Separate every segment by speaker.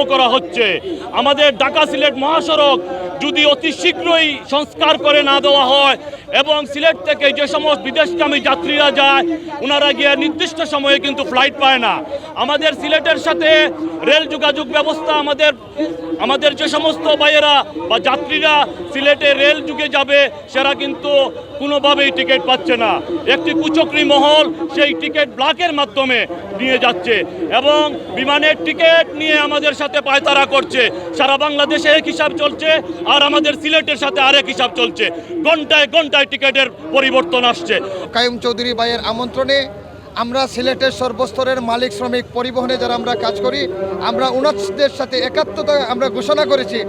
Speaker 1: করা হচ্ছে। আমাদের ঢাকা সিলেট মহাসড়ক যদি অতি শীঘ্রই সংস্কার করে না দেওয়া হয় এবং সিলেট থেকে যে সমস্ত বিদেশগামী যাত্রীরা যায় ওনারা গিয়ে নির্দিষ্ট সময়ে কিন্তু ফ্লাইট পায় না। আমাদের সিলেটের সাথে রেল যোগাযোগ ব্যবস্থা আমাদের আমাদের যে সমস্ত ভাইয়েরা বা যাত্রীরা সিলেটে রেল যুগে যাবে, সেরা কিন্তু কোনোভাবেই টিকিট পাচ্ছে না। একটি কুচক্রি মহল সেই টিকিট ব্লকের মাধ্যমে নিয়ে যাচ্ছে এবং বিমানের টিকিট নিয়ে আমাদের সাথে পায়তারা করছে। সারা বাংলাদেশে এক হিসাব চলছে আর আমাদের সিলেটের সাথে আরেক হিসাব চলছে। ঘন্টায় ঘন্টায় টিকিটের পরিবর্তন আসছে।
Speaker 2: কায়ুম চৌধুরী ভাইয়ের আমন্ত্রণে আমরা সিলেটের সর্বস্তরের মালিক শ্রমিক পরিবহনে যারা আমরা কাজ করি, আমরা উনাদের সাথে একাত্মতা আমরা ঘোষণা করেছি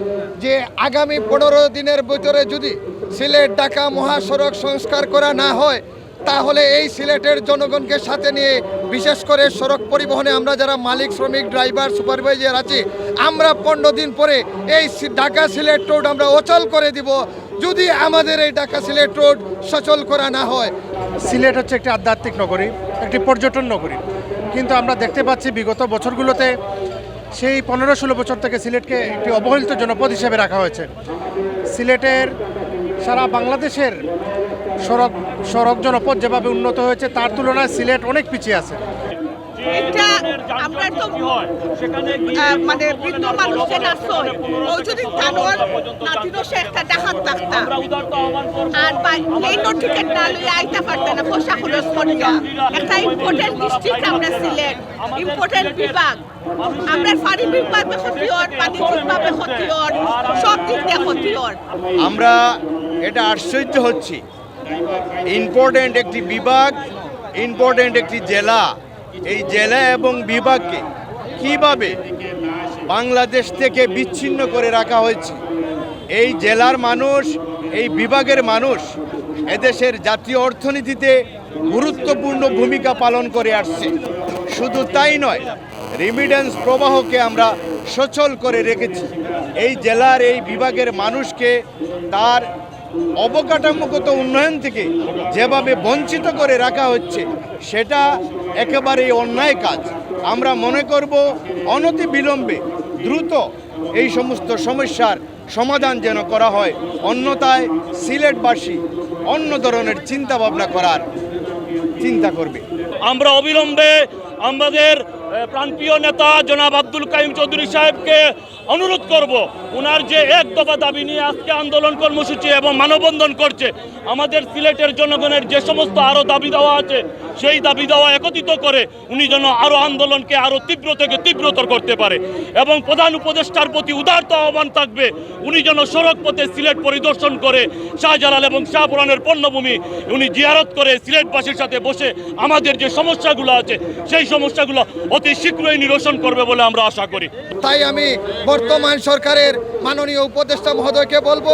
Speaker 2: যে আগামী পনেরো দিনের ভিতরে যদি সিলেট, ঢাকা মহাসড়ক সংস্কার করা না হয় তাহলে এই সিলেটের জনগণকে সাথে নিয়ে, বিশেষ করে সড়ক পরিবহনে আমরা যারা মালিক, শ্রমিক, ড্রাইভার, সুপারভাইজার আছি, আমরা পনেরো দিন পরে এই ঢাকা সিলেট রোড আমরা অচল করে দিব। যদি আমাদের এই ঢাকা সিলেট রোড সচল করা না হয়।
Speaker 3: সিলেট হচ্ছে একটি আধ্যাত্মিক নগরী, একটি পর্যটন নগরী। কিন্তু আমরা দেখতে পাচ্ছি বিগত বছরগুলোতে সেই পনেরো ষোলো বছর থেকে সিলেটকে একটি অবহেলিত জনপদ হিসেবে রাখা হয়েছে। সিলেটের সারা বাংলাদেশের সড়ক সড়ক জনপদ যেভাবে উন্নত হয়েছে তার তুলনায় সিলেট অনেক পিছিয়ে আছে।
Speaker 4: এটা আমরা তো মানে ওই যদি তানোয়ার নাতিনো সে একটা আর প্লেনও টিকিট না লইয়া আইতে পারতে না পয়সা খরচ করিয়া একটা ইম্পর্টেন্ট ডিস্ট্রিক্ট আমরা সিলেট ইম্পর্টেন্ট বিভাগ। আমরা বাণিজ্যিকভাবে সব দিক দিয়ে ক্ষতি
Speaker 5: আমরা এটা আশ্চর্য হচ্ছি। ইম্পর্ট্যান্ট একটি বিভাগ ইম্পর্ট্যান্ট একটি জেলা। এই জেলা এবং বিভাগকে কীভাবে বাংলাদেশ থেকে বিচ্ছিন্ন করে রাখা হয়েছে? এই জেলার মানুষ, এই বিভাগের মানুষ এদেশের জাতীয় অর্থনীতিতে গুরুত্বপূর্ণ ভূমিকা পালন করে আসছে। শুধু তাই নয় রেমিডেন্স প্রবাহকে আমরা সচল করে রেখেছি। এই জেলার এই বিভাগের মানুষকে তার অবকাঠামোগত উন্নয়ন থেকে যেভাবে বঞ্চিত করে রাখা হচ্ছে, সেটা একেবারেই অন্যায় কাজ। আমরা মনে করব অনতি বিলম্বে দ্রুত এই সমস্ত সমস্যার সমাধান যেন করা হয়, অন্যথায় সিলেটবাসী অন্য ধরনের চিন্তা ভাবনা করার চিন্তা করবে।
Speaker 1: আমরা অবিলম্বে আমাদের প্রাণপ্রিয় নেতা জনাব আব্দুল কাইম চৌধুরী সাহেবকে অনুরোধ করব ওনার যে এক দফা দাবি নিয়ে আজকে আন্দোলন কর্মসূচি এবং মানববন্ধন করছে, আমাদের সিলেটের জনগণের যে সমস্ত আরও দাবি দেওয়া আছে সেই দাবি দেওয়া একত্রিত করে উনি যেন আরও আন্দোলনকে আরও তীব্র থেকে তীব্রতর করতে পারে এবং প্রধান উপদেষ্টার প্রতি উদারত আহ্বান থাকবে। উনি যেন সড়ক পথে সিলেট পরিদর্শন করে শাহজালাল এবং শাহপুরানের পণ্যভূমি উনি জিয়ারত করে সিলেটবাসীর সাথে বসে আমাদের যে সমস্যাগুলো আছে, সেই সমস্যাগুলো অতি শীঘ্রই নিরসন করবে বলে আমরা আশা করি।
Speaker 2: তাই আমি বর্তমান সরকারের মাননীয় উপদেষ্টা মহোদয়কে বলব,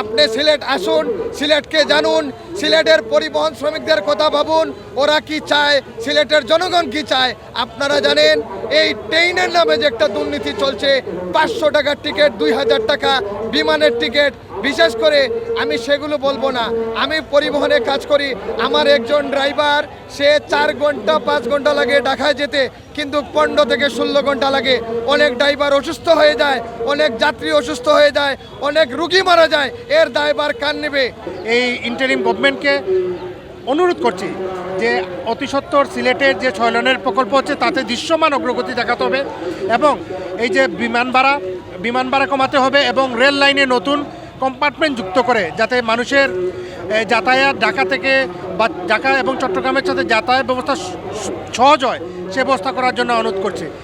Speaker 2: আপনি সিলেট আসুন, সিলেটকে জানুন, সিলেটের পরিবহন শ্রমিকদের কথা ভাবুন, ওরা কি চায়, সিলেটের জনগণ কি চায়, আপনারা জানেন, এই ট্রেনের নামে যে একটা দুর্নীতি চলছে, পাঁচশো টাকার টিকিট, দুই হাজার টাকা বিমানের টিকিট বিশেষ করে আমি সেগুলো বলব না। আমি পরিবহনে কাজ করি। আমার একজন ড্রাইভার, সে চার ঘণ্টা, পাঁচ ঘণ্টা লাগে ঢাকায় যেতে, কিন্তু পনেরো থেকে ষোলো ঘণ্টা লাগে। অনেক ড্রাইভার অসুস্থ হয়ে যায়, অনেক যাত্রী অসুস্থ হয়ে যায়, অনেক রুগী মারা যায়। এর দায়ভার কান নেবে?
Speaker 3: এই ইন্টারিম গভর্নমেন্টকে অনুরোধ করছি যে অতি সত্বর সিলেটের যে ছয় লেনের প্রকল্প হচ্ছে, তাতে দৃশ্যমান অগ্রগতি দেখাতে হবে এবং এই যে বিমান ভাড়া বিমান ভাড়া কমাতে হবে এবং রেল লাইনে নতুন কম্পার্টমেন্ট যুক্ত করে যাতে মানুষের যাতায়াত ঢাকা থেকে বা ঢাকা এবং চট্টগ্রামের সাথে যাতায়াত ব্যবস্থা সহজ হয়, সে ব্যবস্থা করার জন্য অনুরোধ করছি।